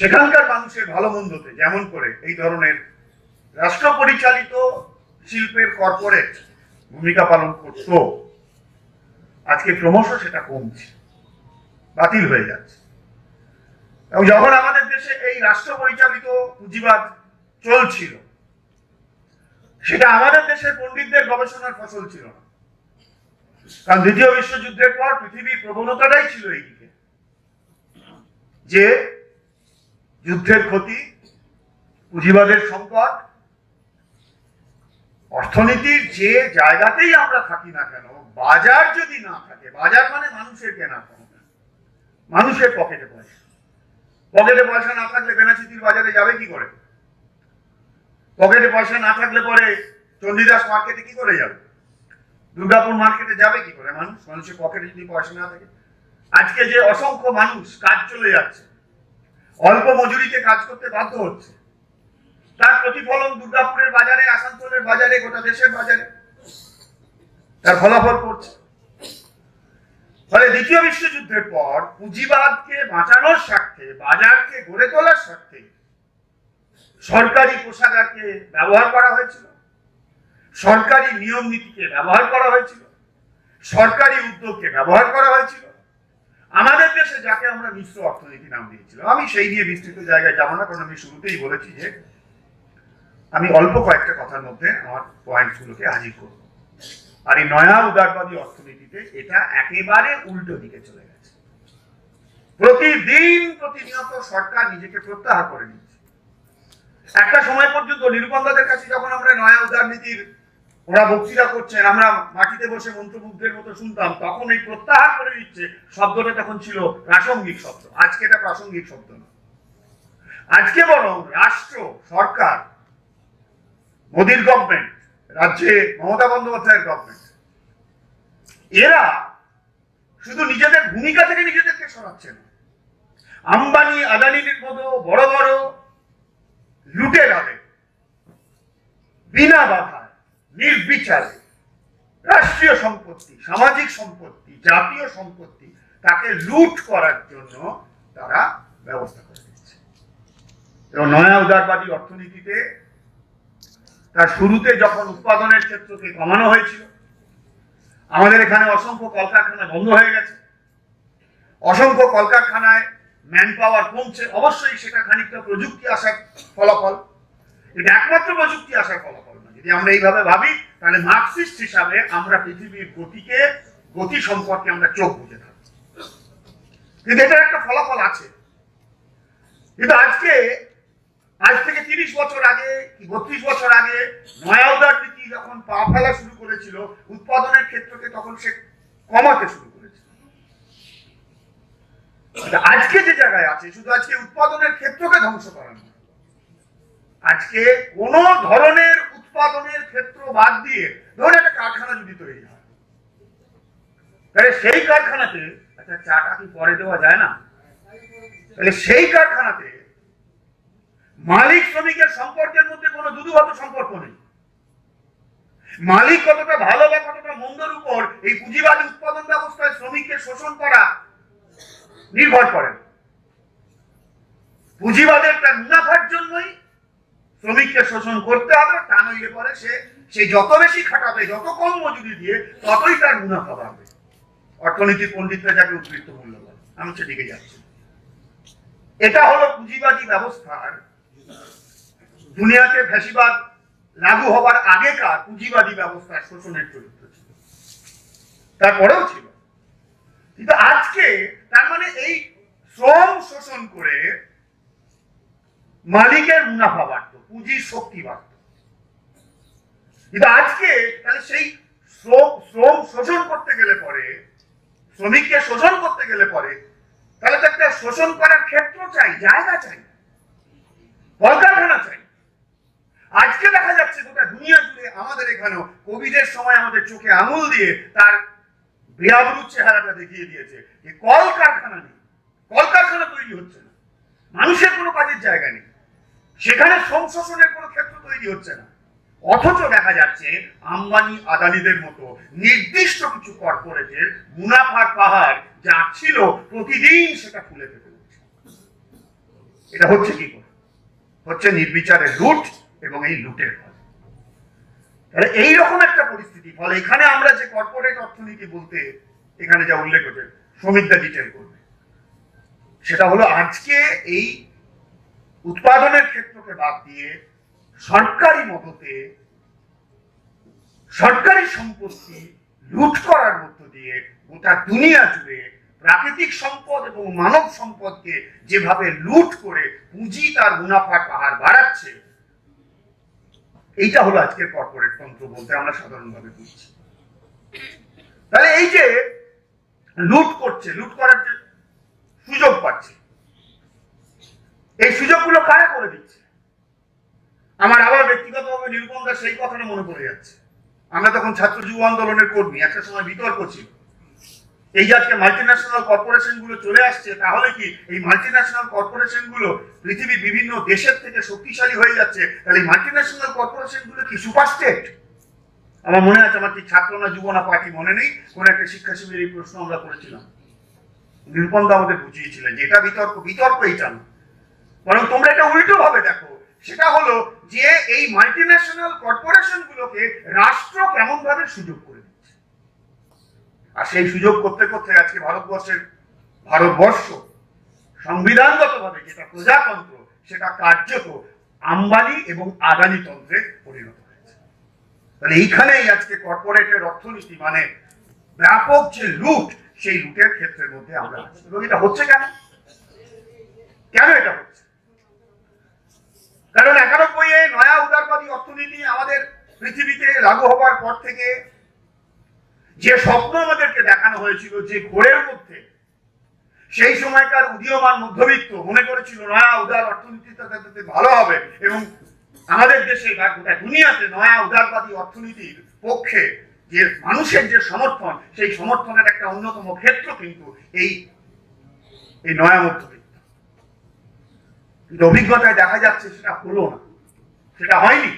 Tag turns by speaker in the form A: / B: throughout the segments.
A: সেখানকার মানুষের ভালো মন্দতে যেমন করে এই ধরনের রাষ্ট্র পরিচালিত শিল্পের কর্পোরেট ভূমিকা পালন করত, আজকে ক্রমশ সেটা কমছে, বাতিল হয়ে যাচ্ছে। এবং যখন আমাদের দেশে এই রাষ্ট্র পরিচালিত পুঁজিবাদ চলছিল, সেটা আমাদের দেশের পণ্ডিতদের গবেষণার ফসল ছিল না। কারণ দ্বিতীয় বিশ্বযুদ্ধের পর পৃথিবীর প্রবণতাটাই ছিল এইদিকে, যে যুদ্ধের ক্ষতি পুঁজিবাদের সংকট, অর্থনীতির যে জায়গাতেই আমরা থাকি না কেন, বাজার যদি না থাকে, বাজার মানে মানুষের কেনা ক্ষমতা মানুষের পকেটে পয়সা। পকেটে পয়সা না থাকলে বেনাচিতির বাজারে যাবে কি করে? পকেটে পয়সা না থাকলে পরে চণ্ডীদাস মার্কেটে কি করে যাবে? দুর্গাপুর মার্কেটে যাবে কি করে মানুষ? মানুষের পকেটে যদি পয়সা না থাকে। আজকে যে অসংখ্য মানুষ কাজ চলে যাচ্ছে অল্প মজুরিতে কাজ করতে বাধ্য হচ্ছে। তার প্রতিফলন দুর্গাপুরের বাজারে, আসানসোলের বাজারে, গোটা দেশের বাজারে। তার ফলাফল পড়ছে। ফলে দ্বিতীয় বিশ্বযুদ্ধের পর পুঁজিবাদকে বাঁচানোর স্বার্থে, বাজারকে গড়ে তোলার স্বার্থে সরকারি কোষাগারকে ব্যবহার করা হয়েছিল। সরকারি নিয়ম নীতিকে ব্যবহার করা হয়েছিল। সরকারি উদ্যোগকে ব্যবহার করা হয়েছিল। আমাদের দেশে যাকে আমরা মিশ্র অর্থনীতি নাম দিয়েছিলাম, আমি সেই নিয়ে বিস্তৃত জায়গায় যাব না, কারণ আমি শুরুতেই বলেছি যে আমি অল্প কয়েকটা কথার মধ্যে আমার পয়েন্টগুলোকে হাজির করব। আর এই নয়া উদারবাদী অর্থনীতিতে এটা একেবারে উল্টো দিকে চলে গেছে। প্রতিদিন প্রতিনিয়ত সরকার নিজেকে প্রত্যাহার করে নিচ্ছে। একটা সময় পর্যন্ত নিরুপন্দাদের কাছে যখন আমরা নয়া উদারনীতির ওরা বক্তৃতা করছেন, আমরা মাটিতে বসে মন্ত্রমুগ্ধের মতো শুনতাম, তখন এই প্রত্যাহার করে দিচ্ছে, শব্দটা তখন ছিল প্রাসঙ্গিক শব্দ। আজকে এটা প্রাসঙ্গিক শব্দ না। আজকে বরং রাষ্ট্র, সরকার, মোদীর গভর্নমেন্ট রাজ্যে মমতা বন্দ্যোপাধ্যায়ের গভর্নমেন্ট এরা শুধু নিজেদের ভূমিকা থেকে নিজেদেরকে সরাচ্ছে না। আম্বানি, আদানির মতো বড় বড় লুটে লুটেরাদের বিনা বাধায় নির্বিচারে রাষ্ট্রীয় সম্পত্তি, সামাজিক সম্পত্তি, জাতীয় সম্পত্তি তাকে লুট করার জন্য তারা ব্যবস্থা করে দিচ্ছে। এবং নয়া উদারবাদী অর্থনীতিতে তার শুরুতে যখন উৎপাদনের ক্ষেত্রকে কমানো হয়েছিল, আমাদের এখানে অসংখ্য কলকারখানা বন্ধ হয়ে গেছে। অসংখ্য কলকারখানায় ম্যান পাওয়ার কমছে। অবশ্যই সেটা খানিকটা প্রযুক্তি আসার ফলাফল। এটা একমাত্র প্রযুক্তি আসার ফলাফল। যদি আমরা এইভাবে ভাবি, তাহলে মার্কসিস্ট হিসাবে আমরা পৃথিবীর গতিকে, গতি সম্পর্কে আমরা চোখ বুঝে থাকি কিন্তু এটার একটা ফলাফল আছে। কিন্তু আজকে, আজ থেকে তিরিশ বছর আগে বত্রিশ বছর আগে নয়া উদারনীতি যখন পা ফেলা শুরু করেছিল, উৎপাদনের ক্ষেত্রকে তখন সে কমাতে শুরু করেছিল। আজকে যে জায়গায় আছে, শুধু আজকে উৎপাদনের ক্ষেত্রকে ধ্বংস করা আজকে কোন ধরনের উৎপাদনের ক্ষেত্র বাদ দিয়ে, ধরুন একটা কারখানা যদি তৈরি হয়। তাহলে সেই কারখানাতে একটা চাটা কি পরে দেওয়া যায় না? তাহলে সেই কারখানাতে মালিক শ্রমিকের সম্পর্কের মধ্যে কোনো দুদুভাত সম্পর্ক নেই। মালিক কতটা ভালো বা কতটা মন্দর উপর এই পুঁজিবাদী উৎপাদন ব্যবস্থায় শ্রমিককে শোষণ করা নির্ভর করে। পুঁজিবাদের তার মুনাফার জন্যই শ্রমিককে শোষণ করতে হবে, তা নইলে পরে সে সে যত বেশি খাটাবে, যত কম মজুরি দিয়ে, ততই তার মুনাফা বাড়বে। অর্থনীতির পণ্ডিতরা যাকে উদ্বৃত্ত মূল্য বলে আমি সেদিকে যাচ্ছি। এটা হলো পুঁজিবাদী ব্যবস্থার, দুনিয়াতে ফ্যাসিবাদ লাগু হবার আগেকার পুঁজিবাদী ব্যবস্থার শোষণের চরিত্র ছিল। তারপরেও ছিল। কিন্তু আজকে তার মানে এই শ্রম শোষণ করে মালিকের মুনাফা বাড়ত পুঁজির শক্তি বাড়ত। কিন্তু আজকে তাহলে সেই শ্রম শোষণ করতে গেলে পরে, শ্রমিককে শোষণ করতে গেলে পরে, তাহলে তো একটা শোষণ করার ক্ষেত্র চাই, জায়গা চাই, কলকারখানা চাই। আজকে দেখা যাচ্ছে গোটা দুনিয়া জুড়ে আমাদের এখানেও কোভিডের সময় আমাদের চোখে আঙুল দিয়ে তার বেআবরুত চেহারাটা দেখিয়ে দিয়েছে যে কলকারখানা নেই, কলকারখানা তৈরি হচ্ছে না। মানুষের কোনো কাজের জায়গা নেই। সেখানে শোষণের কোনো ক্ষেত্র তৈরি হচ্ছে না। অথচ দেখা যাচ্ছে আম্বানি আদানিদের মতো নির্দিষ্ট কিছু কর্পোরেটের মুনাফার পাহাড় যা ছিল প্রতিদিন সেটা ফুলে উঠছে। এটা হচ্ছে কি করে? হচ্ছে নির্বিচারে লুট এবং এই লুটের ফলে। তাহলে এইরকম একটা পরিস্থিতি, ফলে এখানে আমরা যে কর্পোরেট অর্থনীতি বলতে এখানে যা উল্লেখ হচ্ছে, শ্রমিকরা ডিটেল করবে। সেটা হলো আজকে এই উৎপাদনের ক্ষেত্রকে বাদ দিয়ে সরকারি মদতে সরকারি সম্পত্তি লুট করার মধ্য দিয়ে গোটা দুনিয়া জুড়ে প্রাকৃতিক সম্পদ এবং মানব সম্পদকে যেভাবে লুট করে পুঁজি তার মুনাফার পাহাড় বাড়াচ্ছে, এইটা হলো আজকের কর্পোরেট তন্ত্র বলতে আমরা সাধারণভাবে বুঝছি। তাহলে এই যে লুট করছে, লুট করার যে সুযোগ পাচ্ছে এই সুযোগগুলো কারা করে দিচ্ছে? আমার আবার ব্যক্তিগতভাবে নিরূপণ দাস সেই কথাটা মনে পড়ে যাচ্ছে। আমরা তখন ছাত্র যুব আন্দোলনের কর্মী, একটা সময় বিতর্ক ছিল। এই যে আজকে মাল্টিন্যাশনাল কর্পোরেশনগুলো চলে আসছে, তাহলে কি এই মাল্টিন্যাশনাল কর্পোরেশনগুলো পৃথিবীর বিভিন্ন দেশের থেকে শক্তিশালী হয়ে যাচ্ছে? তাহলে এই মাল্টিন্যাশনাল কর্পোরেশনগুলো কি সুপার স্টেট আমার মনে আছে, আমার কি ছাত্র না যুব না পার্টি মনে নেই? কোন একটা শিক্ষা শিবির এই প্রশ্ন আমরা করেছিলাম। নিরূপণ দা আমাদের বুঝিয়েছিলেন যে এটা বিতর্ক বিতর্ক এইটা না। বরং তোমরা এটা উল্টো ভাবে দেখো। সেটা হলো যে এই মাল্টিন্যাশনাল কর্পোরেশন গুলোকে রাষ্ট্র কেমন ভাবে সুযোগ করে দিচ্ছে। আর সেই সুযোগ করতে করতে আজকে ভারতবর্ষের ভারতবর্ষ সংবিধানগতভাবে যেটা প্রজাতন্ত্র, সেটা কার্যত আম্বানি এবং আদানি তন্ত্রে পরিণত হয়েছে। তাহলে এইখানেই আজকে কর্পোরেটের অর্থনীতি মানে ব্যাপক যে লুট, সেই লুটের ক্ষেত্রের মধ্যে আমরা আছি। এবং এটা হচ্ছে কেন? কেন এটা কারণ একানব্বই এ নয়া উদারবাদী অর্থনীতি আমাদের পৃথিবীতে লাগু হবার পর থেকে যে স্বপ্ন আমাদেরকে দেখানো হয়েছিল, যে ঘোরের মধ্যে, সেই সময়কার উদীয়মান মধ্যবিত্ত মনে করেছিল, নয়া উদার অর্থনীতিটা তাদের ভালো হবে। এবং আমাদের দেশে বা গোটা দুনিয়াতে নয়া উদারবাদী অর্থনীতির পক্ষে যে মানুষের যে সমর্থন, সেই সমর্থনের একটা অন্যতম ক্ষেত্র কিন্তু এই এই নয়া মধ্যবিত্ত। কিন্তু অভিজ্ঞতায় দেখা যাচ্ছে সেটা হলো না। সেটা হয়নি।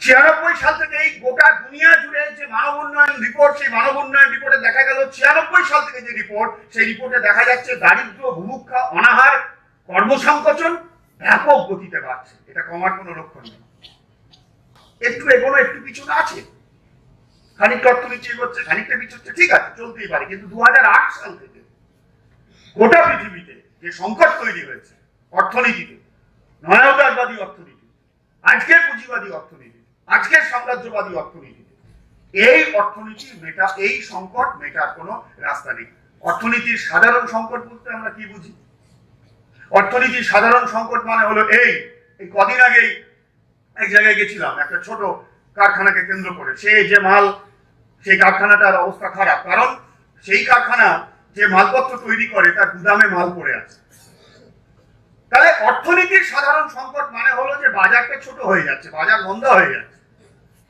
A: ছিয়ানব্বই সাল থেকে এই গোটা দুনিয়া জুড়ে যে মানব উন্নয়ন রিপোর্ট সেই মানব উন্নয়ন রিপোর্টে দেখা গেল, ছিয়ানব্বই সাল থেকে যে রিপোর্ট সেই রিপোর্টে দেখা যাচ্ছে দারিদ্র ভুভুক্ষা অনাহার, কর্মসংকোচন ব্যাপক গতিতে বাড়ছে। এটা কমার কোনো লক্ষণ নেই। একটু এগোনো, একটু পিছনে আছে। খানিকটা অর্থনীতি এগোচ্ছে, খানিকটা পিছচ্ছে, ঠিক আছে, চলতেই পারে। কিন্তু দু হাজার আট সাল থেকে গোটা পৃথিবীতে যে সংকট তৈরি হয়েছে অর্থনীতিতে নয়াউদারবাদী অর্থনীতি আজকের পুঁজিবাদী অর্থনীতি আজকের সাম্রাজ্যবাদী অর্থনীতি এই অর্থনীতি মেটা, এই সংকট মেটার কোনো রাস্তা নেই। অর্থনীতির সাধারণ সংকট বলতে আমরা কি বুঝি? অর্থনীতির সাধারণ সংকট মানে হলো এই এই কদিন আগেই এক জায়গায় গেছিলাম, একটা ছোট কারখানাকে কেন্দ্র করে। সে যে মাল, সেই কারখানাটার অবস্থা খারাপ। কারণ সেই কারখানা যে মালপত্র তৈরি করে, তার গুদামে মাল পড়ে আছে। তাহলে অর্থনীতির সাধারণ সংকট মানে হলো যে বাজারটা ছোট হয়ে যাচ্ছে, বাজার বন্ধ হয়ে যাচ্ছে।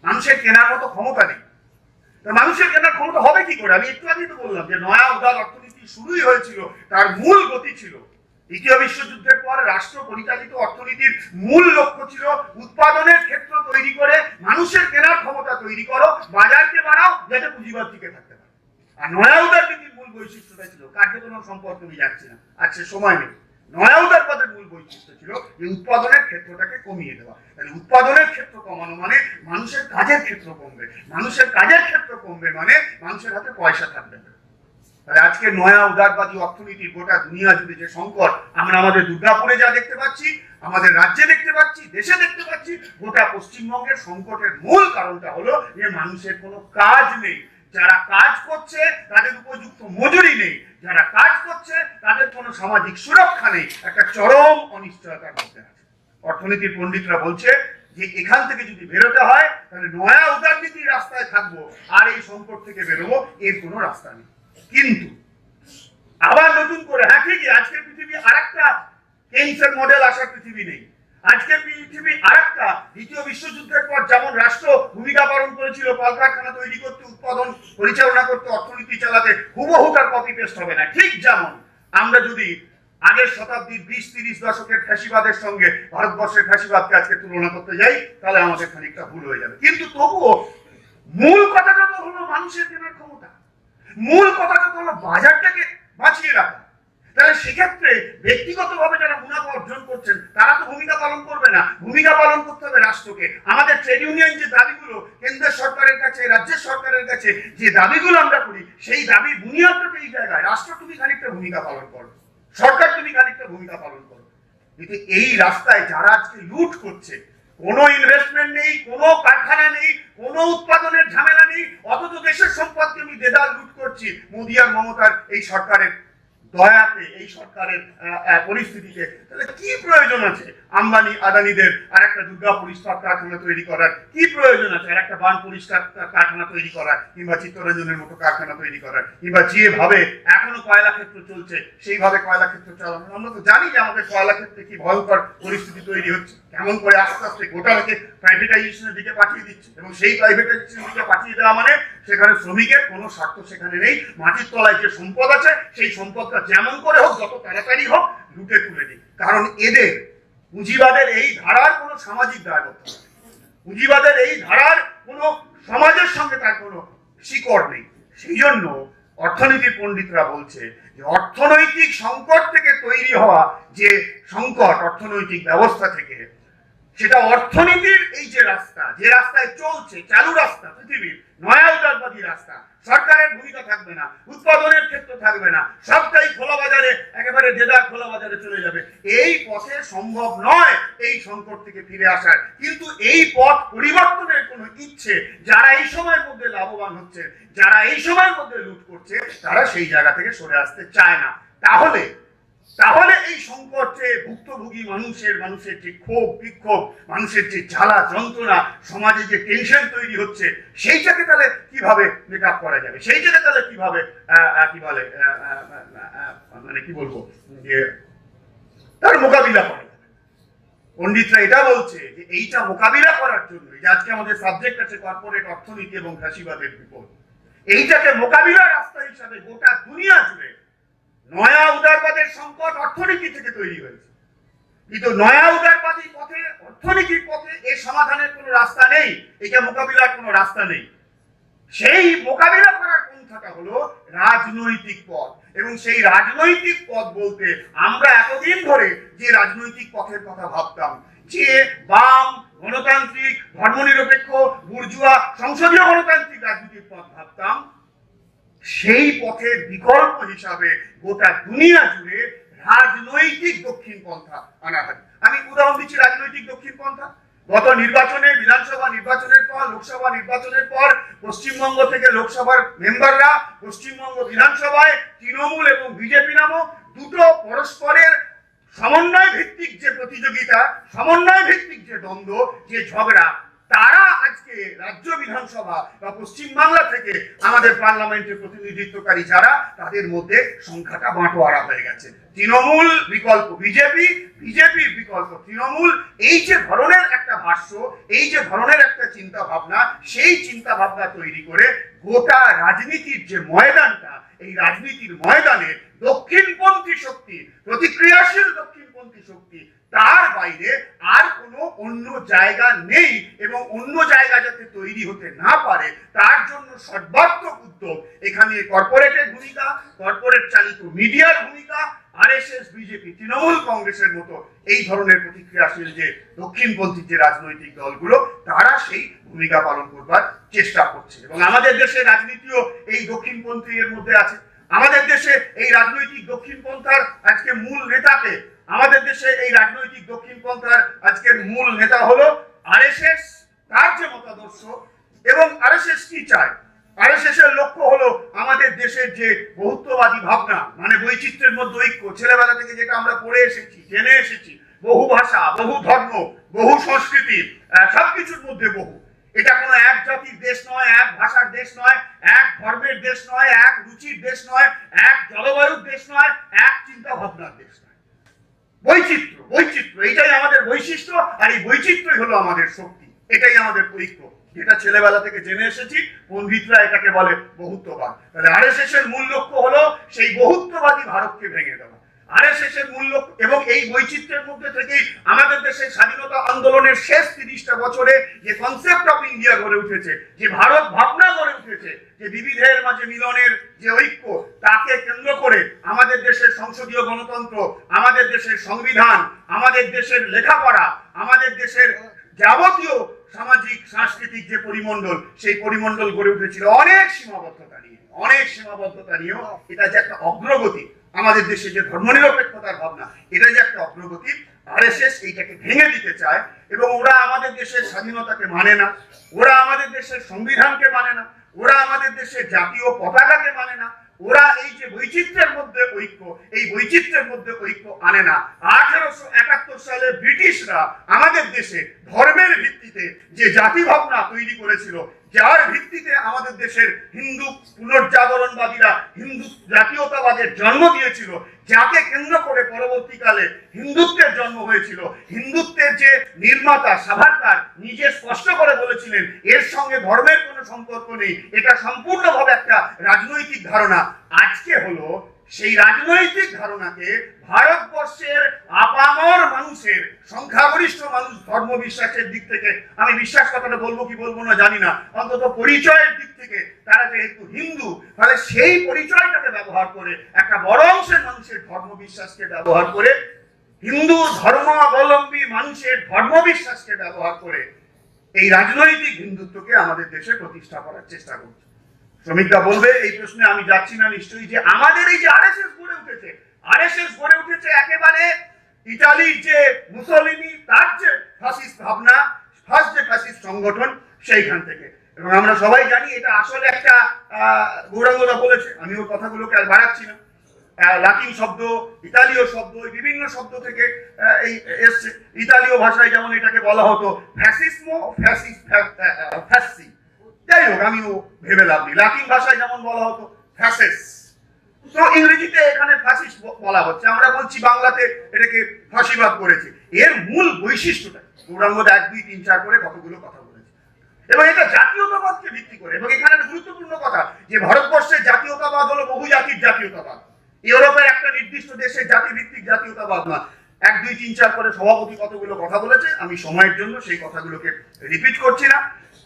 A: মানুষের কেনার মতো ক্ষমতা নেই। মানুষের কেনার ক্ষমতা হবে কি করে? আমি একটু আগেই তো বললাম যে নয়া উদার অর্থনীতি শুরুই হয়েছিল, তার মূল গতি ছিল। দ্বিতীয় বিশ্বযুদ্ধের পর রাষ্ট্র পরিচালিত অর্থনীতির মূল লক্ষ্য ছিল উৎপাদনের ক্ষেত্র তৈরি করে মানুষের কেনার ক্ষমতা তৈরি করো, বাজারকে বাড়াও, যাতে পুঁজিবাদ টিকে থাকতে পারে। আর নয়া উদারনীতির মূল বৈশিষ্ট্যটা ছিল কার্যক্রম সম্পর্কে আমি যাচ্ছি না। আজকে সময় নেই। নয়া উদারপদের মূল বৈশিষ্ট্য ছিল, যে উৎপাদনের ক্ষেত্রটাকে কমিয়ে দেওয়া। তাহলে উৎপাদনের ক্ষেত্র কমানো মানে মানুষের কাজের ক্ষেত্র কমবে। মানুষের কাজের ক্ষেত্র কমবে মানে মানুষের হাতে পয়সা থাকবে না। তাহলে আজকে নয়া উদারবাদী অর্থনীতির গোটা দুনিয়া জুড়ে যে সংকট, আমরা আমাদের দুর্গাপুরে যা দেখতে পাচ্ছি, আমাদের রাজ্যে দেখতে পাচ্ছি, দেশে দেখতে পাচ্ছি, গোটা পশ্চিমবঙ্গের সংকটের মূল কারণটা হলো যে মানুষের কোনো কাজ নেই। যারা কাজ করছে, তাদের উপযুক্ত মজুরি নেই। যারা কাজ করছে, তাদের কোনো সামাজিক সুরক্ষা নেই। একটা চরম অনিশ্চয়তার মধ্যে আছে। অর্থনীতির পণ্ডিতরা বলছে যে, এখান থেকে যদি বেরোতে হয়, তাহলে নয়া উদারনীতির রাস্তায় থাকব আর এই সংকট থেকে বেরোবো, এর কোনো রাস্তা নেই। কিন্তু আবার নতুন করে হ্যাঁ ঠিকই, আজকের পৃথিবী আরেকটা কেইন্সের মডেল আসার পৃথিবী নেই। আজকের পৃথিবী আরেকটা, দ্বিতীয় বিশ্বযুদ্ধের পর যেমন রাষ্ট্র ভূমিকা পালন করেছিল, কলকারখানা তৈরি করতে, উৎপাদন পরিচালনা করতে, অর্থনীতি চালাতে, হুবহু তার কপি পেস্ট হবে না। ঠিক যেমন আমরা যদি আগের শতাব্দীর বিশ, তিরিশ দশকের ফ্যাসিবাদের সঙ্গে ভারতবর্ষের ফ্যাসিবাদকে আজকে তুলনা করতে যাই, তাহলে আমাদের খানিকটা ভুল হয়ে যাবে। কিন্তু তবুও মূল কথাটা তো হলো মানুষের কেনার ক্ষমতা। মূল কথাটা তো হলো বাজারটাকে বাঁচিয়ে রাখা। তাহলে সেক্ষেত্রে ব্যক্তিগতভাবে যারা মুনাফা অর্জন করছেন, তারা তো ভূমিকা পালন করবে না। ভূমিকা পালন করতে হবে রাষ্ট্রকে। আমাদের ট্রেড ইউনিয়ন যে দাবিগুলো কেন্দ্রের সরকারের কাছে, রাজ্যের সরকারের কাছে, যে দাবিগুলো আমরা করি, সেই দাবি বুনিয়াদটা এই জায়গায় রাষ্ট্র তুমি খানিকটা ভূমিকা পালন করো, সরকার তুমি খানিকটা ভূমিকা পালন করো। কিন্তু এই রাস্তায় যারা আজকে লুট করছে, কোনো ইনভেস্টমেন্ট নেই, কোনো কারখানা নেই, কোনো উৎপাদনের ঝামেলা নেই, অথচ দেশের সম্পদকে আমি দেদার লুট করছি, মোদি আর মমতার এই সরকারের দয়াতে এই সরকারের পরিস্থিতিতে তাহলে কি প্রয়োজন আছে? আম্বানি, আদানিদের আর একটা দুর্গাপুর ইস্পাত কারখানা তৈরি করার কি প্রয়োজন আছে? আর একটা বান পরিষ্কার কারখানা তৈরি করার কিংবা চিত্তরঞ্জনের মতো কারখানা তৈরি করার কিংবা যেভাবে এখনও কয়লা ক্ষেত্র চলছে, সেইভাবে কয়লা ক্ষেত্র চালানো। আমরা তো জানি যে আমাদের কয়লা ক্ষেত্রে কি ভয়ঙ্কর পরিস্থিতি তৈরি হচ্ছে। কেমন করে আস্তে আস্তে গোটাটাকে প্রাইভেটাইজেশনের দিকে পাঠিয়ে দিচ্ছে এবং সেই প্রাইভেটাইজেশনের দিকে পাঠিয়ে দেওয়া মানে সেখানে শ্রমিকের কোনো স্বার্থ সেখানে নেই। মাটির তলায় যে সম্পদ আছে, সেই সম্পদটা যেমন করে হোক, যত তাড়াতাড়ি হোক, লুটে তুলে দিই কারণ এদের, পুঁজিবাদের এই ধারার কোনো সামাজিক দায়বদ্ধতা পুঁজিবাদের এই ধারার কোনো সমাজের সঙ্গে তার কোনো শিকড় নেই। সেই জন্য অর্থনীতি পণ্ডিতরা বলছে যে অর্থনৈতিক সংকট থেকে তৈরি হওয়া যে সংকট অর্থনৈতিক ব্যবস্থা থেকে সেটা অর্থনীতির এই যে রাস্তা, যে রাস্তায় চলছে, চালু রাস্তা, পৃথিবীর নয়া উদারবাদী রাস্তা, সরকারের ভূমিকা থাকবে না, উৎপাদনের ক্ষেত্র থাকবে না, সবটাই খোলা বাজারে, একেবারে দেদার খোলা বাজারে চলে যাবে। এই পথে সম্ভব নয় এই সংকট থেকে ফিরে আসার। কিন্তু এই পথ পরিবর্তনের কোনো ইচ্ছে, যারা এই সময়ের মধ্যে লাভবান হচ্ছে, যারা এই সময়ের মধ্যে লুট করছে, তারা সেই জায়গা থেকে সরে আসতে চায় না। তাহলে তাহলে এই সংকটে ভুক্তভোগী মানুষের মানুষের যে ক্ষোভ, বিক্ষোভ, মানুষের যে জ্বালা, যন্ত্রণা, সমাজে যে টেনশন তৈরি হচ্ছে, সেইটাকে তাহলে কীভাবে মেক আপ করা যাবে? সেইটাকে তাহলে কীভাবে কি বলে মানে কি বলব, যে তার মোকাবিলা করা যাবে। পণ্ডিতরা এটা বলছে যে এইটা মোকাবিলা করার জন্য যে আজকে আমাদের সাবজেক্ট আছে কর্পোরেট অর্থনীতি এবং ফ্যাসিবাদের বিপদ, এইটাকে মোকাবিলার রাস্তা হিসাবে গোটা দুনিয়া জুড়ে নয়া উদারবাদের সংকট অর্থনীতি থেকে তৈরি হয়েছে। কিন্তু নয়া উদারবাদী পথে, অর্থনীতির পথে এই সমাধানের কোনো রাস্তা নেই, এটা মোকাবিলার কোনো রাস্তা নেই। সেই মোকাবিলা করার পন্থাটা হলো রাজনৈতিক পথ। এবং সেই রাজনৈতিক পথ বলতে আমরা এতদিন ধরে যে রাজনৈতিক পথের কথা ভাবতাম, যে বাম গণতান্ত্রিক ধর্মনিরপেক্ষ বুর্জুয়া সংসদীয় গণতান্ত্রিক রাজনীতির পথ ভাবতাম সেই পথের বিকল্প হিসাবে গোটা দুনিয়া জুড়ে রাজনৈতিক দক্ষিণ পন্থা আনা হয়। আমি উদাহরণ দিচ্ছি রাজনৈতিক দক্ষিণ পন্থা গত নির্বাচনে, বিধানসভা নির্বাচনের পর, লোকসভা নির্বাচনের পর, পশ্চিমবঙ্গ থেকে লোকসভার মেম্বাররা পশ্চিমবঙ্গ বিধানসভায় তৃণমূল এবং বিজেপি নামক দুটো পরস্পরের সমন্বয় ভিত্তিক যে প্রতিযোগিতা সমন্বয় ভিত্তিক যে দ্বন্দ্ব, যে ঝগড়া তারা আজকে রাজ্য বিধানসভা বা পশ্চিমবাংলা থেকে আমাদের পার্লামেন্টে প্রতিনিধিত্বকারী যারা, তাদের মধ্যে সংখ্যাটা বাঁটোয়ারা হয়ে গেছে। তৃণমূল বিকল্প, বিজেপি, বিজেপির বিকল্প, তৃণমূল, এই যে ধরনের একটা ভাষ্য, এই যে ধরনের একটা চিন্তা ভাবনা সেই চিন্তা ভাবনা তৈরি করে গোটা রাজনীতির যে ময়দানটা, এই রাজনীতির ময়দানে দক্ষিণপন্থী শক্তি, প্রতিক্রিয়াশীল দক্ষিণপন্থী শক্তি তার বাইরে আর কোনো অন্য জায়গা নেই এবং অন্য জায়গা যাতে তৈরি হতে না পারে, তার জন্য সর্বাত্মক উদ্যোগ। এখানে কর্পোরেটের ভূমিকা কর্পোরেট চালিত মিডিয়ার ভূমিকা আরএসএস বিজেপি তৃণমূল কংগ্রেসের মতো এই ধরনের প্রতিক্রিয়াশীল যে দক্ষিণপন্থী যে রাজনৈতিক দলগুলো, তারা সেই ভূমিকা পালন করবার চেষ্টা করছে। এবং আমাদের দেশে রাজনীতিও এই দক্ষিণপন্থী এর মধ্যে আছে। আমাদের দেশে এই রাজনৈতিক দক্ষিণপন্থার আজকে মূল নেতাকে আমাদের দেশে এই রাজনৈতিক দক্ষিণপন্থার আজকের মূল নেতা হলো আরএসএস, তার যে মতাদর্শ, এবং আরএসএস কি চায়? আরএসএস এর লক্ষ্য হলো আমাদের দেশের যে বহুত্ববাদী ভাবনা মানে বৈচিত্র্যের মধ্যে ঐক্য, ছেলেবেলা থেকে যেটা আমরা পড়ে এসেছি, জেনে এসেছি, বহু ভাষা, বহু ধর্ম, বহু সংস্কৃতি সবকিছুর মধ্যে বহু। এটা কোনো এক জাতির দেশ নয়, এক ভাষার দেশ নয়, এক ধর্মের দেশ নয়, এক রুচির দেশ নয়, এক জলবায়ুর দেশ নয়, এক চিন্তা ভাবনার দেশ নয়। বৈচিত্র্য বৈচিত্র্য এটাই আমাদের বৈশিষ্ট্য, আর এই বৈচিত্র্যই হলো আমাদের শক্তি। এটাই আমাদের পরীক্ষ। যেটা ছেলেবেলা থেকে জেনে এসেছি, পণ্ডিতরা এটাকে বলে বহুত্ববাদ। তাহলে আরএসএস এর মূল লক্ষ্য হলো সেই বহুত্ববাদী ভারতকে ভেঙে দেওয়া। আরএসএস এর এবং এই বৈচিত্র্যের মধ্যে থেকেই আমাদের দেশের স্বাধীনতা আন্দোলনের শেষ তিরিশটা বছরে যে কনসেপ্ট অফ ইন্ডিয়া গড়ে উঠেছে, যে ভারত ভাবনা গড়ে উঠেছে, যে বিবিধের মাঝে মিলনের যে ঐক্য, তাকে কেন্দ্র করে আমাদের দেশের সংসদীয় গণতন্ত্র, আমাদের দেশের সংবিধান, আমাদের দেশের লেখাপড়া, আমাদের দেশের যাবতীয় সামাজিক, সাংস্কৃতিক যে পরিমণ্ডল, সেই পরিমণ্ডল গড়ে উঠেছিল অনেক সীমাবদ্ধতা নিয়ে, অনেক সীমাবদ্ধতা নিয়েও এটা যে একটা অগ্রগতি। আমাদের দেশে যে ধর্মনিরপেক্ষতার ভাবনা এটা যে একটা অগ্রগতি, আরএসএস এইটাকে ভেঙে দিতে চায় এবং ওরা আমাদের দেশের স্বাধীনতাকে মানে না, ওরা আমাদের দেশের সংবিধানকে মানে না, ওরা আমাদের দেশের জাতীয় পতাকাকে মানে না, ওরা এই যে বৈচিত্র্যের মধ্যে ঐক্য, এই বৈচিত্র্যের মধ্যে ঐক্য আনে না। আঠারোশো একাত্তর সালে ব্রিটিশরা আমাদের দেশে ধর্মের ভিত্তিতে যে জাতি ভাবনা তৈরি করেছিল যার ভিত্তিতে আমাদের দেশের হিন্দু পুনর্জাগরণবাদীরা হিন্দু জাতীয়তাবাদের জন্ম দিয়েছিল যাকে কেন্দ্র করে পরবর্তীকালে হিন্দুত্বের জন্ম হয়েছিল, হিন্দুত্বের যে নির্মাতা সাভারকার নিজে স্পষ্ট করে বলেছিলেন, এর সঙ্গে ধর্মের কোনো সম্পর্ক নেই, এটা সম্পূর্ণভাবে একটা রাজনৈতিক ধারণা। আজকে হলো সেই রাজনৈতিক ধারণাকে ভারতবর্ষের আপামর মানুষের, সংখ্যাগরিষ্ঠ মানুষ ধর্ম বিশ্বাসের দিক থেকে, আমি বিশ্বাস কথাটা বলব কি বলব না জানি না, অন্তত পরিচয়ের দিক থেকে, তারা যেহেতু হিন্দু, তাহলে সেই পরিচয়টাকে ব্যবহার করে একটা বড় অংশের মানুষের ধর্ম বিশ্বাসকে ব্যবহার করে, হিন্দু ধর্মাবলম্বী মানুষের ধর্ম বিশ্বাসকে ব্যবহার করে এই রাজনৈতিক হিন্দুত্বকে আমাদের দেশে প্রতিষ্ঠা করার চেষ্টা করছে। শ্রমিকরা বলবে, এই প্রশ্নে আমি যাচ্ছি না নিশ্চয়ই যে আমাদের এই যে আরএসএস গড়ে উঠেছে, আরএসএস গড়ে উঠেছে একেবারে ইতালির যে মুসলিনি তার যে ফাসিস্ট ভাবনা ফার্স্ট যে ফাসিস্ট সংগঠন, সেইখান থেকে। এবং আমরা সবাই জানি এটা আসলে একটা গৌরাঙ্গদা বলেছে আমি ওর কথাগুলোকে আর বাড়াচ্ছি না। লাতিন শব্দ, ইতালীয় শব্দ বিভিন্ন শব্দ থেকে এই, এসছে। ইতালীয় ভাষায় যেমন এটাকে বলা হতো, ফ্যাসিসমো, ফ্যাসিস ফ্যাসি। যাই হোক, আমিও ভেবে লাভ নেই। লাতিন ভাষায় যেমন বলা হতো, ফ্যাসেস। তো ইংরেজিতে এখানে ফ্যাসিস বলা হচ্ছে। আমরা বলছি বাংলাতে এটাকে ফাঁসিবাদ করেছে। এর মূল বৈশিষ্ট্যটা গৌরাঙ্গদ এক, দুই, তিন, চার করে কতগুলো কথা বলেছে। এবং এটা জাতীয়তাবাদকে ভিত্তি করে, এবং এখানে গুরুত্বপূর্ণ কথা, যে ভারতবর্ষের জাতীয়তাবাদ হলো বহু জাতির জাতীয়তাবাদ। ইউরোপের একটা নির্দিষ্ট দেশের জাতিভিত্তিক জাতীয়তাবাদ না। এক, দুই, তিন, চার করে সভাপতি কতগুলো কথা বলেছে, আমি সময়ের জন্য সেই কথাগুলোকে রিপিট করছি না।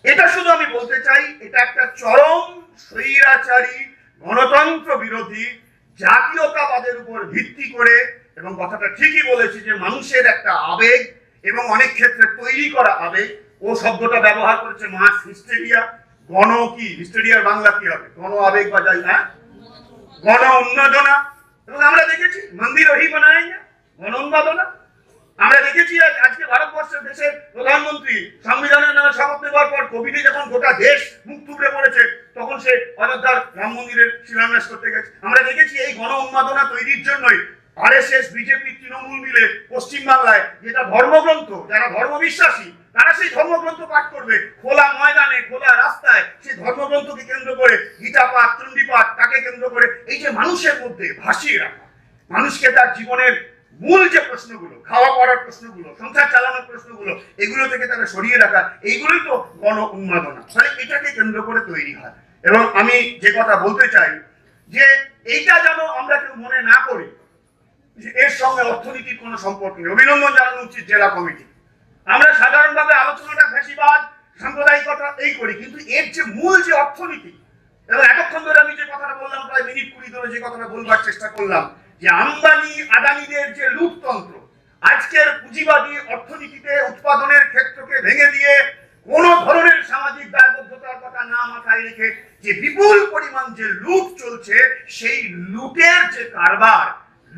A: এটা শুধু আমি বলতে চাই, এটা একটা চরম স্বৈরাচারী, গণতন্ত্র বিরোধী, জাতীয়তাবাদের উপর ভিত্তি করে এবং কথাটা ঠিকই বলেছি যে মানুষের একটা আবেগ এবং অনেক ক্ষেত্রে তৈরি করা আবেগ। ও শব্দটা ব্যবহার করেছে মাস হিস্টেরিয়া। গণ কি? হিস্টেরিয়ার বাংলা কি হবে? গণ আবেগ বা যাই হ্যাঁ? গণ উন্মাদনা। এবং আমরা দেখেছি মন্দির ওহি বানায় না গণ উন্মাদনা আমরা দেখেছি আজকে ভারতবর্ষের দেশের প্রধানমন্ত্রী সংবিধানের নামে শপথ নেওয়ার পর কোভিডে যখন গোটা দেশ মুখ টুকরে পড়েছে, তখন সে অযোধ্যার রাম মন্দিরের শিলান্যাস করতে গেছে। আমরা দেখেছি এই গণ উন্মাদনা তৈরির জন্যই আরএসএস বিজেপি তৃণমূল মিলে পশ্চিমবাংলায় যেটা ধর্মগ্রন্থ, যারা ধর্ম তারা সেই ধর্মগ্রন্থ পাঠ করবে। খোলা ময়দানে, খোলা রাস্তায় সেই ধর্মগ্রন্থকে কেন্দ্র করে গীতা পাঠ চণ্ডীপাঠ তাকে কেন্দ্র করে এই যে মানুষের মধ্যে ভাসিয়ে রাখা, মানুষকে তার জীবনের মূল যে প্রশ্নগুলো, খাওয়া পড়ার প্রশ্নগুলো, সংসার চালানোর প্রশ্নগুলো, এগুলো থেকে তারা সরিয়ে রাখা, এইগুলোই তো গণ উন্মাদনা। ফলে এটাকে কেন্দ্র করে তৈরি হয়। এবং আমি যে কথা বলতে চাই, যে এইটা যেন আমরা কেউ মনে না করি এর সঙ্গে অর্থনীতির কোনো সম্পর্ক নেই। অভিনন্দন জানানো উচিত জেলা কমিটি। আমরা সাধারণভাবে আলোচনাটা ফ্যাসিবাদ সাম্প্রদায়িকতা এই করি, কিন্তু এর যে মূল যে অর্থনীতি, এবং এতক্ষণ ধরে আমি যে কথাটা বললাম, প্রায় মিনিট কুড়ি ধরে যে কথাটা বলবার চেষ্টা করলাম, যে আম্বানি, আদানিদের যে লুটতন্ত্র, আজকের পুঁজিবাদী অর্থনীতিতে উৎপাদনের ক্ষেত্রকে ভেঙে দিয়ে কোন ধরনের সামাজিক দায়বদ্ধতার কথা না মাথায় রেখে যে বিপুল পরিমাণ যে লুট চলছে, সেই লুটের যে কারবার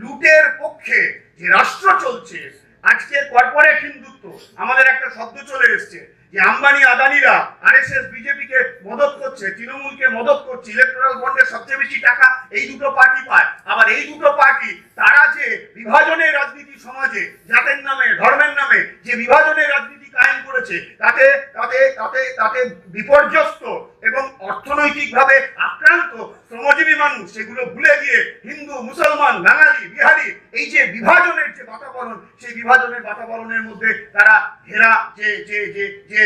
A: লুটের পক্ষে যে রাষ্ট্র চলছে, আজকে কর্পোরেট হিন্দুত্ব, আমাদের একটা শব্দ চলে এসছে যে আম্বানি আদানিরা আরএসএস বিজেপিকে মদত করছে, তৃণমূলকে মদত করছে ইলেকট্রাল বন্ডের সবচেয়ে বেশি টাকা এই দুটো পার্টি পায়। আবার এই দুটো পার্টি তারা যে বিভাজনের রাজনীতি সমাজে, জাতের নামে, ধর্মের নামে, যে বিভাজনের রাজনীতি কায়েম করেছে, তাতে তাতে তাতে তাতে বিপর্যস্ত এবং অর্থনৈতিকভাবে আক্রান্ত শ্রমজীবী মানুষ, সেগুলো ভুলে গিয়ে হিন্দু, মুসলমান, বাঙালি, বিহারি, এই যে বিভাজনের যে বাতাবরণ, সেই বিভাজনের বাতাবরণের মধ্যে তারা ঘেরা যে যে যে যে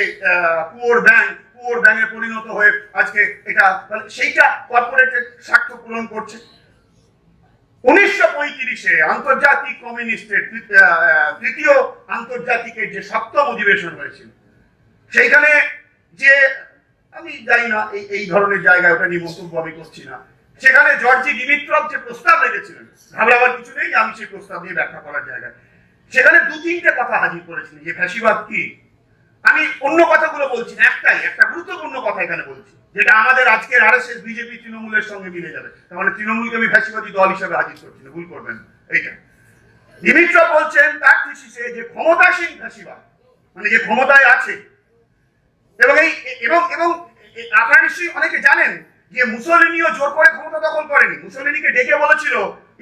A: পুয়োর ব্যাংক পুয়োর ব্যাংকে পরিণত হয়ে আজকে এটা মানে সেইটা কর্পোরেটের স্বার্থ পূরণ করছে। উনিশশো আন্তর্জাতিক কমিউনিস্টের তৃতীয় আন্তর্জাতিকের যে সপ্তম অধিবেশন হয়েছিল, সেইখানে যে আমি না, এই এই ধরনের জায়গায় ওটা নিয়ে আমি করছি না, সেখানে জর্জি ডিমিট্রভ যে প্রস্তাব রেখেছিলেন ঘাবড়াবার কিছু নেই, আমি সেই প্রস্তাব নিয়ে ব্যাখ্যা করার জায়গায়। সেখানে দু তিনটে কথা হাজির করেছিলেন, যে ফ্যাসিবাদ কি? আমি অন্য কথাগুলো বলছি না, একটাই, একটা গুরুত্বপূর্ণ কথা এখানে বলছি। যেটা আমাদের আজকের আরএসএস বিজেপি তৃণমূলের সঙ্গে মিলে যাবে। তার মানে তৃণমূলকে আমি ফ্যাসিবাদী দল হিসেবে হাজির করছি না ভুল করবেন এইটা। দিমিত্র বলছেন তার থিসিসে যে ক্ষমতাসীন ফ্যাসিবাদ মানে যে ক্ষমতায় আছে এবং এই এবং এবং আপনারা নিশ্চয়ই অনেকে জানেন যে মুসলিনিও জোর করে ক্ষমতা দখল করেনি। মুসলিনিকে ডেকে বলেছিল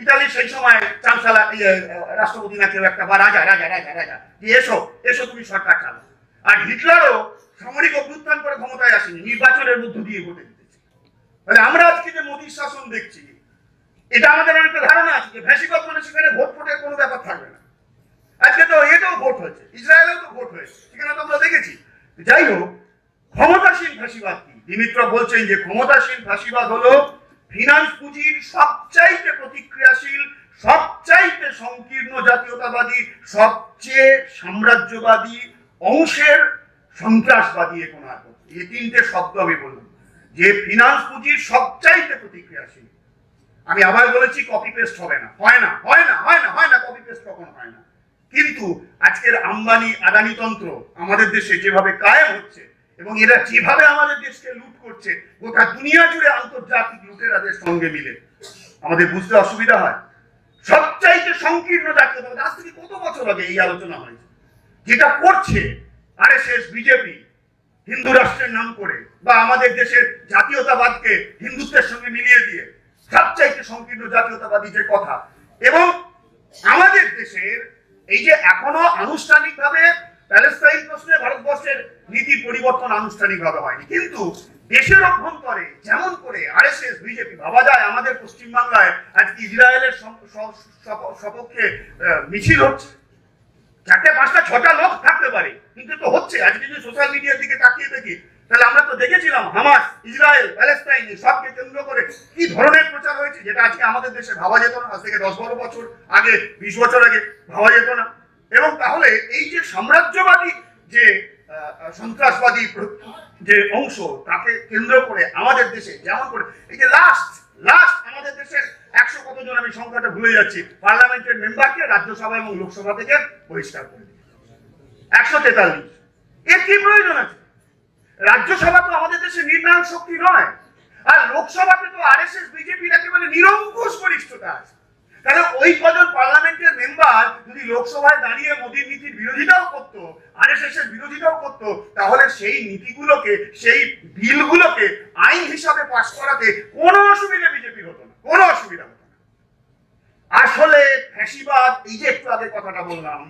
A: ইতালির সেই সময় চান্সালা ইয়ে, রাষ্ট্রপতি না কেউ একটা বা রাজা রাজা রাজা রাজা এসো এসো তুমি সরকার চালাও। আর হিটলারও সামরিক অভ্যুত্থান করে ক্ষমতায় আসেনি, নির্বাচনের মধ্য দিয়ে ভোটে আমরা আজকে যে মোদীর শাসন দেখছি, এটা আমাদের অনেকটা ধারণা আছে যে মানে সেখানে ভোট ফোটের কোনো ব্যাপার থাকবে না। আজকে তো এটাও ভোট হয়েছে, ইসরায়েলেও তো ভোট হয়েছে, সেখানে তো আমরা দেখেছি। যাই হোক, ক্ষমতাসীন ফাঁসিবাদ কি? দিমিত্র বলছেন যে ক্ষমতাসীন ফাঁসিবাদ হলো ফিনান্স পুঁজির সবচাইতে প্রতিক্রিয়াশীল, সবচাইতে সংকীর্ণ জাতীয়তাবাদী, সবচেয়ে সাম্রাজ্যবাদী অংশের সন্ত্রাসবাদী একনার এই তিনটে শব্দ আমি বললাম। যে ফিনান্স পুঁজির সবচাইতে প্রতিক্রিয়াশীল। আমি আবার বলেছি কপি পেস্ট হবে না। হয় না হয় না হয় না হয় না কপি পেস্ট কখনো হয় না। কিন্তু আজকের আম্বানি, আদানি তন্ত্র আমাদের দেশে যেভাবে কায়েম হচ্ছে এবং এরা যেভাবে আমাদের দেশকে লুট করছে, গোটা দুনিয়া জুড়ে আন্তর্জাতিক লুটেরাদের সঙ্গে মিলে। আমাদের বুঝতে অসুবিধা হয়? সবচাইতে সংকীর্ণ জাতীয়তাবাদ। আজ থেকে কত বছর আগে এই আলোচনা হয়েছে? যেটা করছে আরএসএস, বিজেপি, হিন্দু রাষ্ট্রের নাম করে বা আমাদের দেশের জাতীয়তাবাদকে হিন্দুত্বের সঙ্গে মিলিয়ে দিয়ে সবচাইতে সংকীর্ণ জাতীয়তাবাদী যে কথা। এবং আমাদের দেশের এই যে এখনও আনুষ্ঠানিকভাবে প্যালেস্তাইন প্রশ্নে ভারতবর্ষের নীতি পরিবর্তন আনুষ্ঠানিকভাবে হয়নি। কিন্তু দেশের অভ্যন্তরে যেমন করে আরএসএস, বিজেপি, ভাবা যায় আমাদের পশ্চিমবাংলায় আজকে ইসরায়েলের সপক্ষে মিছিল হচ্ছে। চারটে পাঁচটা, ছটা লোক থাকতে পারে। কিন্তু তো হচ্ছে, আজকে যদি সোশ্যাল মিডিয়ার দিকে তাকিয়ে দেখি, তাহলে আমরা তো দেখেছিলাম হামাস, ইসরায়েল, প্যালেস্তাইন এই সবকে কেন্দ্র করে কি ধরনের প্রচার হয়েছে, যেটা আজকে আমাদের দেশে ভাবা যেত না। আজ থেকে দশ, বারো বছর আগে, বিশ বছর আগে ভাবা যেত না। এবং তাহলে এই যে সাম্রাজ্যবাদী যে সন্ত্রাসবাদী যে অংশ, তাকে কেন্দ্র করে আমাদের দেশে, যেমন করে, এই যে লাস্ট লাস্ট আমাদের দেশের একশো কতজন আমি সংখ্যাটা ভুলে যাচ্ছি। পার্লামেন্টের মেম্বারকে রাজ্যসভা এবং লোকসভা থেকে বহিষ্কার করে দিয়েছে একশো তেতাল্লিশ। এর কি প্রয়োজন আছে? রাজ্যসভা তো আমাদের দেশে নির্ণায়ক শক্তি নয়। আর লোকসভাতে তো আর এস এস বিজেপির একেবারে নিরঙ্কুশ গরিষ্ঠতা আছে। তাহলে ওই কজন পার্লামেন্টের মেম্বার যদি লোকসভায় দাঁড়িয়ে মোদীর নীতির বিরোধিতাও করতো আরএসএস এর বিরোধিতাও করতো, তাহলে সেই নীতিগুলোকে, সেই বিলগুলোকে আইন হিসাবে পাশ করাতে কোনো অসুবিধা বিজেপির হতো না, কোনো অসুবিধা হতো না। আসলে ফ্যাসিবাদ, এই যে একটু আগে কথাটা বললাম,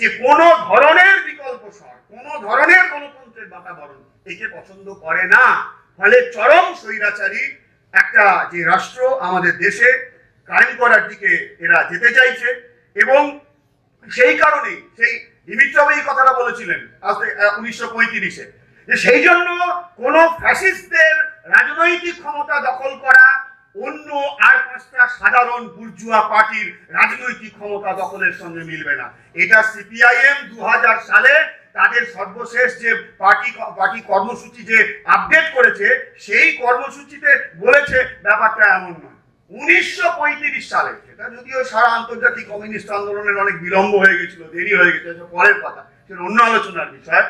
A: যে কোন ধরনের বিকল্প স্বর কোন ধরনের গণতন্ত্রের বাতাবরণ একে পছন্দ করে না। ফলে চরম স্বৈরাচারী একটা যে রাষ্ট্র আমাদের দেশে কায়েম করার দিকে এরা যেতে চাইছে এবং সেই কারণেই সেই দিমিত্রভ এই কথাটা বলেছিলেন আজ উনিশশো পঁয়ত্রিশে। যে সেই জন্য কোন ফ্যাসিস্টদের রাজনৈতিক ক্ষমতা দখল করা অন্য আর পাঁচটা সাধারণ বুর্জুয়া পার্টির রাজনৈতিক ক্ষমতা দখলের সঙ্গে মিলবে না। এটা সিপিআইএম দু হাজার সালে তাদের সর্বশেষ যে পার্টি পার্টি কর্মসূচি যে আপডেট করেছে, সেই কর্মসূচিতে বলেছে ব্যাপারটা এমন নয়। উনিশশো সালে, সেটা যদিও সারা আন্তর্জাতিক কমিউনিস্ট আন্দোলনের অনেক বিলম্ব হয়ে গেছিল, দেরি হয়ে পরের কথা, সেটা অন্য আলোচনার বিষয়।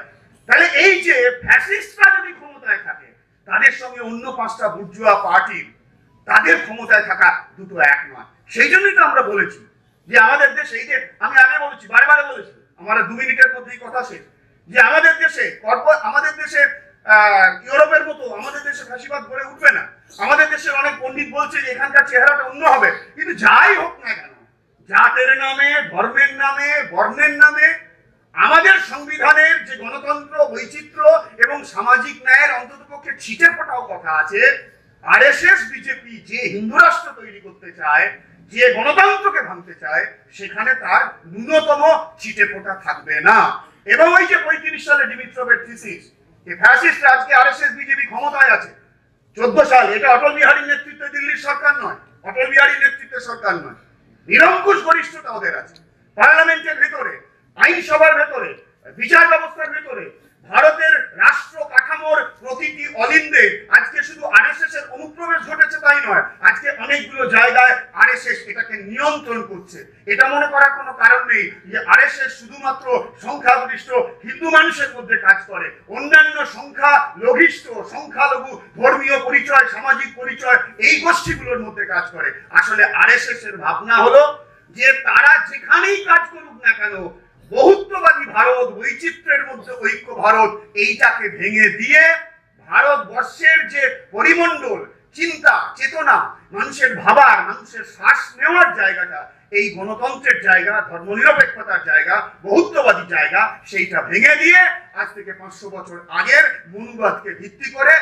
A: তাহলে এই যে ফ্যাসিস্টরা যদি ক্ষমতায় থাকে, তাদের সঙ্গে অন্য পাঁচটা বুর্জুয়া পার্টির তাদের ক্ষমতায় থাকা দুটো এক নয়। সেই জন্যই তো আমরা বলেছি যে আমাদের দেশে, এই যে আমি আগে বলেছি, বারে বারে বলেছি, আমার দু মিনিটের মধ্যেই কথা শেষ, যে আমাদের দেশে আমাদের দেশে ইউরোপের মতো আমাদের দেশে ফাঁসিবাদ গড়ে উঠবে না। আমাদের দেশের অনেক পণ্ডিত বলছে যে এখানকার চেহারাটা অন্য হবে। কিন্তু যাই হোক না কেন, জাতের নামে, ধর্মের নামে, বর্ণের নামে, আমাদের সংবিধানের যে গণতন্ত্র, বৈচিত্র্য এবং সামাজিক ন্যায়ের অন্ততপক্ষে ছিটে ফোটাও কথা আছে আর এস এস বিজেপি যে হিন্দু রাষ্ট্র তৈরি করতে চায়, যে গণতন্ত্রকে ভাঙতে চায়, সেখানে তার ন্যূনতম ছিটে ফোটা থাকবে না। এবং ওই যে পঁয়ত্রিশ সালে ডিমিত্রভের থিসিস যে ফ্যাসিস্ট আজকে আরএসএস বিজেপি ক্ষমতায় আছে। চোদ্দ সাল, এটা অটল বিহারীর নেতৃত্বে দিল্লির সরকার নয়, অটল বিহারীর নেতৃত্বে সরকার নয়। নিরঙ্কুশ গরিষ্ঠতা ওদের আছে। পার্লামেন্টের ভেতরে, আইনসভার ভেতরে, বিচার ব্যবস্থার ভেতরে ভারতের রাষ্ট্র কাঠামোর প্রতিটি অলিন্দে আজকে শুধু আরএসএস এর অনুপ্রবেশ ঘটেছে তাই নয়, আজকে অনেকগুলো জায়গায় আরএসএস এটাকে নিয়ন্ত্রণ করছে। এটা মনে করার কোনো কারণ নেই যে আরএসএস শুধুমাত্র সংখ্যাগরিষ্ঠ হিন্দু মানুষের মধ্যে কাজ করে। অন্যান্য সংখ্যা লঘিষ্ঠ, সংখ্যালঘু, ধর্মীয় পরিচয়, সামাজিক পরিচয়, এই গোষ্ঠীগুলোর মধ্যে কাজ করে। আসলে আরএসএস এর ভাবনা হলো যে তারা যেখানেই কাজ করুক না কেন বহুত্ববাদী ভারত, বৈচিত্র্যের মধ্যে ঐক্য ভারত, এইটাকে ভেঙে দিয়ে ভারতবর্ষের যে পরিমণ্ডল, চিন্তা, চেতনা, মানুষের ভাবার, মানুষের শ্বাস নেওয়ার জায়গাটা, এই গণতন্ত্রের জায়গা, ধর্মনিরপেক্ষতার জায়গা, বহুত্ববাদী জায়গা, সেইটা ভেঙে দিয়ে আজ থেকে পাঁচশো বছর আগের মনুবাদকে ভিত্তি করে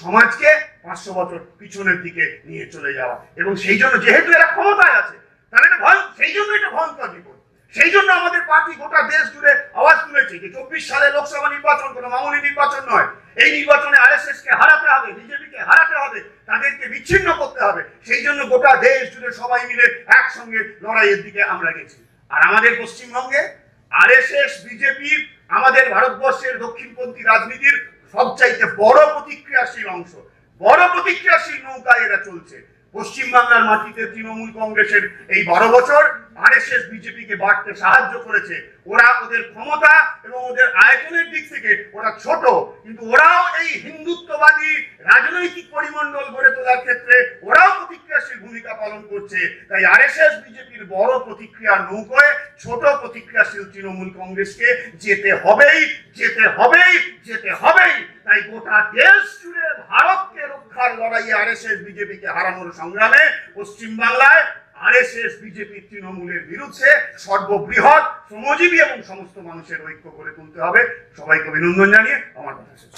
A: সমাজকে পাঁচশো বছর পিছনের দিকে নিয়ে চলে যাওয়া। এবং সেই জন্য যেহেতু এরা ক্ষমতায় আছে, তাহলে এটা ভয়, সেই জন্য এটা ভয়ঙ্কর বিপদ। সেই জন্য আমাদের পার্টি গোটা দেশ জুড়ে আওয়াজ তুলেছে যে চব্বিশ সালে লোকসভা নির্বাচন কোনো মামুলি নির্বাচন নয়। এই নির্বাচনে আরএসএস কে হারাতে হবে, বিজেপিকে হারাতে হবে, তাদেরকে বিচ্ছিন্ন করতে হবে। সেই জন্য গোটা দেশ জুড়ে সবাই মিলে একসঙ্গে লড়াইয়ের দিকে আমরা গেছি। আর আমাদের পশ্চিমবঙ্গে আরএসএস, বিজেপি, আমাদের ভারতবর্ষের দক্ষিণপন্থী রাজনীতির সবচাইতে বড় প্রতিক্রিয়াশীল অংশ। বড় প্রতিক্রিয়াশীল নৌকায় এরা চলছে। পশ্চিমবাংলার মাটিতে তৃণমূল কংগ্রেসের এই বারো বছর আরএসএস বিজেপিকে বাড়তে সাহায্য করেছে। ওরা ওদের ক্ষমতা এবং ওদের আয়তনের দিক থেকে ওরা ছোট, কিন্তু ওরাও এই হিন্দুত্ববাদী রাজনৈতিক পরিমণ্ডল গড়ে তোলার ক্ষেত্রে ওরাও প্রতিক্রিয়াশীল ভূমিকা পালন করছে। তাই আরএসএস বিজেপির বড় প্রতিক্রিয়া নৌকোয় ছোট প্রতিক্রিয়াশীল তৃণমূল কংগ্রেসকে যেতে হবেই যেতে হবেই যেতে হবেই। তাই গোটা দেশ জুড়ে ভারতকে রক্ষার লড়াইয়ে আরএসএস বিজেপিকে হারানোর সংগ্রামে পশ্চিমবাংলায় আরএসএস বিজেপি তৃণমূলের বিরুদ্ধে সর্ববৃহৎ শ্রমজীবী এবং সমস্ত মানুষের ঐক্য করে তুলতে হবে। সবাইকে অভিনন্দন জানিয়ে আমার কথা শেষ।